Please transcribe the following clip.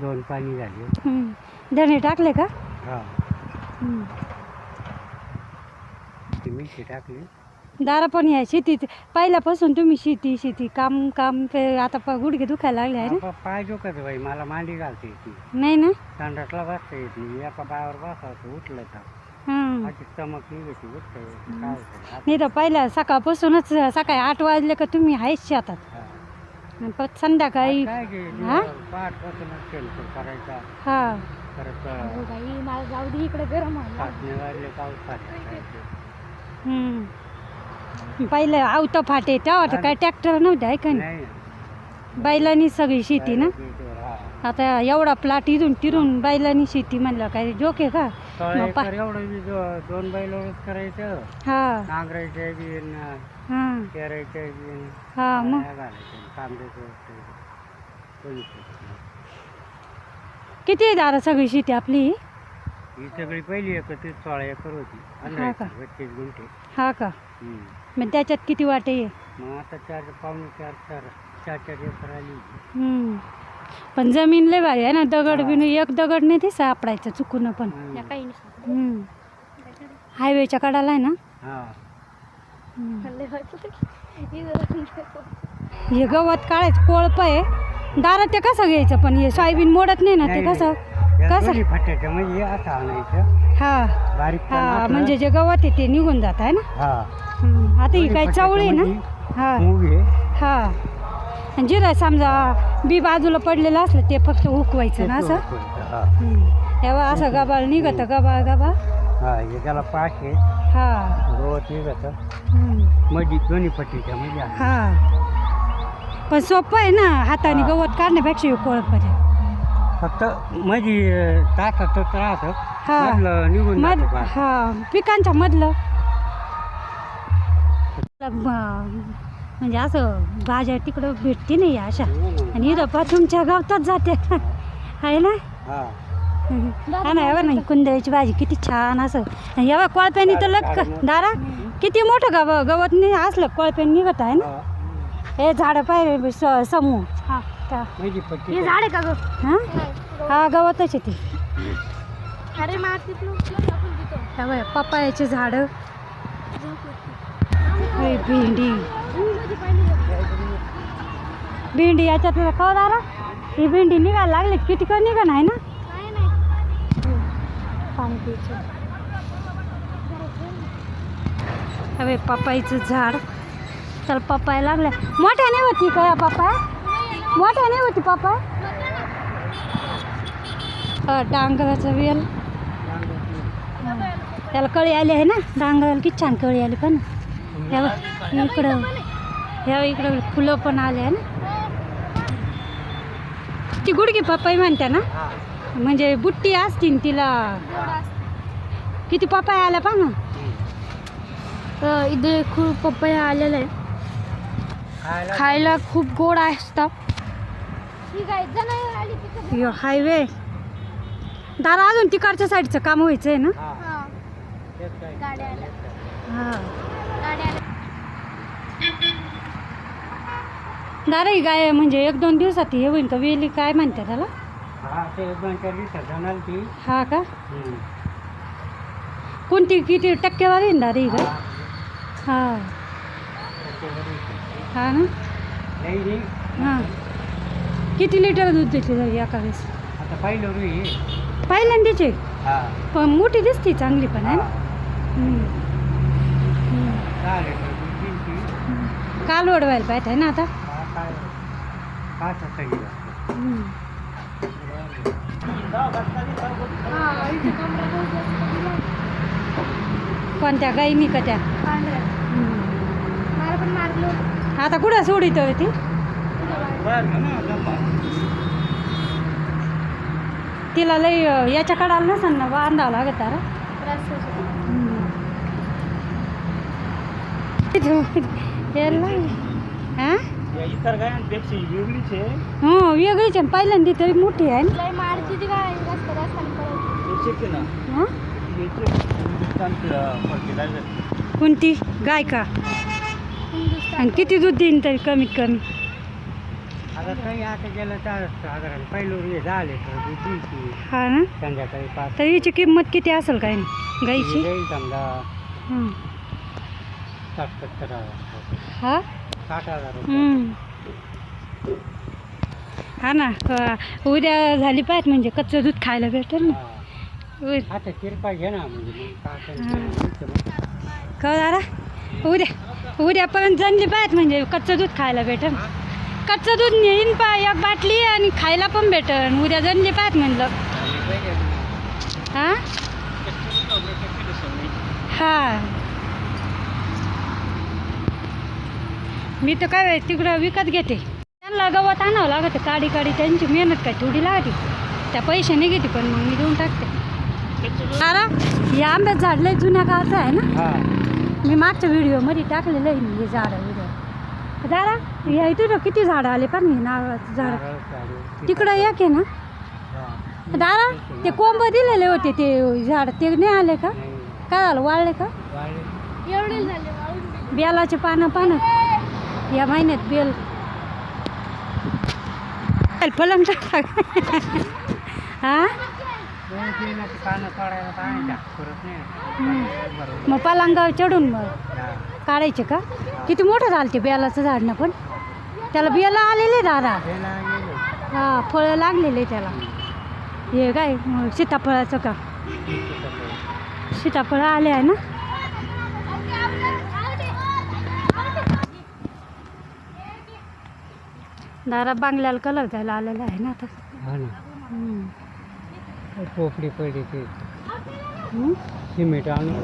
दोन पाणी झाले. हम्म. धणे टाकले का? हा. हम्म. ती मिरची टाकली. दारा पण या शेतीत. पहिल्यापासून तुम्ही शेती शेती काम काम ते आता प- गुडघे दुखायला लागले आहे ना? बाबा, पाय दुखत बाई. मला मांडी घालते नाही. ना? संडासला बसता येत नाही. एका पायावर बसायचं उठलं का हां अशी चमक निघते उठते काय होतं? नाही तर पहिल्या सकाळपासूनच सकाळी आठ वाजले का तुम्ही आहेच शेतात. आणि परत संध्याकाळी काय हा? करायचा. हा. परत बाई मला जाऊ दे इकडे गरम हम्म. पहिले आवतं फाटे तेव्हा तर काय ट्रॅक्टर नव्हते आहे का नाही? नाही. बैलांनी सगळी शेती ना? हा. आता एवढा प्लॉट इथून तिरून बैलांनी शेती म्हणलं काय जोक आहे का? सोळा मग पा- एकर एवढं बी दो- दोन बैलवरच करायचं हा नांगरायचं बी न हा पेरायचं बी न हा मग घालायचं कांद्याचं करत किती आहे दारा सगळी शेती आपली. ही सगळी पहिली एकत्रित सोळा एकर होती पंधरा हा का? एकर बत्तीस गुंठे हा का हम्म. मग त्याच्यात किती वाटे आहे मग आता चार पावणे चार चार चार चार एकर आली हम्म. पण जमीन लय भारी आहे ना दगड. बिन एक दगड नाही ते सापडायचं चुकून पण हम्म. हम्म. हायवेच्या कडाला आहे ना? हा. हे गवत काढायचं कोळप आहे. दारात ते कसं घ्यायचं पण? हे सोयाबीन मोडत नाही ना ते कसं? कसं? म्हणजे हे. हा हा. म्हणजे जे गवत आहे ते निघून जात आहे ना? हा. आता ही काय चवळी ना? हा. हा. आणि जिरं समजा बी बाजूला पडलेलं असलं ते फक्त उकवायचं ना असं? हा. हम्म. तेव्हा असं गबाळ निघत गबाळ गबाळ. हा हे त्याला पाच आहे हा. गवत निघत. हम्म. मध्ये दोन्ही पट्टीच्या मध्ये आहे. हा. पण सोपं आहे ना हाताने हा. गवत काढण्यापेक्षा कोळप आहे. फक्त मध्ये तासातच राहतं. हा. मधलं निघून मध जातं. हा. पिकांच्या मधलं. ब- म्हणजे असं भाज्या तिकडं भेटते नाही अशा. आणि इथं पा तुमच्या गावतात जाते. आहे ना? हा. नाही. कुंदळीची भाजी किती छान असं. एवढा कोळप्यानी तर लग दारा किती मोठं गव गवत नाही असलं कोळप्यानी निघत आहे ना? हा. झाडं पाहिजे स- समूह. हा. आहे का ग? हा? हा गवतच आहे ते. अरे बघा, पपायाचे झाडं. हे भेंडी. भेंडी याच्यात कळ दारा. ही भेंडी निघायला लागली किती कळ निघा आहे ना? पाणी प्यायचं. हवे पपाईचं झाड. तर पपाया लागल्या. मोठ्या नाही होती का या पपाया मोठ्या नाही होती पपाया डांगराचं वेल. त्याला कळी आली आहे ना? डांगराला किती छान कळी आली पण. ह्या इकडं. ह्या इकडं फुलं पण आले आहे ना? ती गुडगी पपई म्हणते ना? म्हणजे बुट्टी असतील तिला. किती पपाया आल्या पहा ना. तर इथे खूप पपया आलेला आहे खायला खायला खूप गोड असतात. हायवे. दारा अजून तिकडच्या साईडचं काम व्हायचं आहे ना? हा. हा. दारा ही गाय म्हणजे एक दोन दिवसात हे होईल का? वेली काय म्हणते त्याला? हा हा का. कोणती किती टक्केवारी आहे ना दारा ही. हा. ना. हा. किती लिटर दूध देते एका वेळेस? पहिल्यांदाचे? हा. पण मोठी दिसते चांगली पण आहे ना. काल ओढवायला पाहिजे आहे ना आता? हा. हा. कोणत्या गाईनी का त्या. आता कुठं सोडित ती तिला लई अं, याच्या कडाला नसेल ना बांधावं लागत अरे. हा इतर गायांपेक्षा ही वेगळीच आहे. हो वेगळीच आहे. पहिल्यांदा तरी मोठी आहे. ना लय ती. याचे की हा? याचे कोणती? गाय का? हिंदुस्तान. आणि किती दूध देईन तरी कमीत कमी? आता काही आता गेलं तर साधारण पहिलं हे झाले तर दुसरी हा ना? संध्याकाळी पाच. तर हिची किंमत किती असेल काय? नाही गाईची जाईल समजा हं. हा? हं. ना उद्या झाली पाहिजे म्हणजे कच्चं दूध खायला भेटेल ना. ना म्हणजे दादा उद्या उद्यापर्यंत जणली पाहिजे म्हणजे कच्चं दूध खायला भेटेल. कच्चं दूध नेईन पा एक बाटली आणि खायला पण भेटन उद्या जणली पाहिजे म्हणलं. हा. हा. मी तर काय तिकडं विकत घेते. त्यांना गवत आणावं लागतं काडी काडी त्यांची मेहनत काय थोडी लागते. त्या पैशाने घेते पण मग मी देऊन टाकते. अरे हे आंब्याचं झाड लय जुन्या काळचं आहे ना? हा. मी मागच्या व्हिडिओमध्ये टाकलेलं आहे मी हे झाडं व्हिडिओ दादा या इथं किती झाडं आले पण हे नारळाचं झाड? तिकडं एक आहे ना. दादा ते कोंब दिलेले होते ते झाड ते नाही आले का. काय झालं वाळले का? वाळले. एवढे. बेलाचे पानं पानं. या महिन्यात बेल. पलंग टाका. हा? मग पलंगावर चढून मग. काढायचे का? किती मोठं झालं ते बेलाचं झाड ना पण? त्याला बियाला आलेले दादा. हा फळं लागलेले त्याला. हे काय सीताफळाचं का? सीताफळं आले आहे ना? दारा बांगल्याला कलर द्यायला आलेला आहे ना आता हा ना हम्म. पोपडी पडली ते हम्म. सिमेंट आणून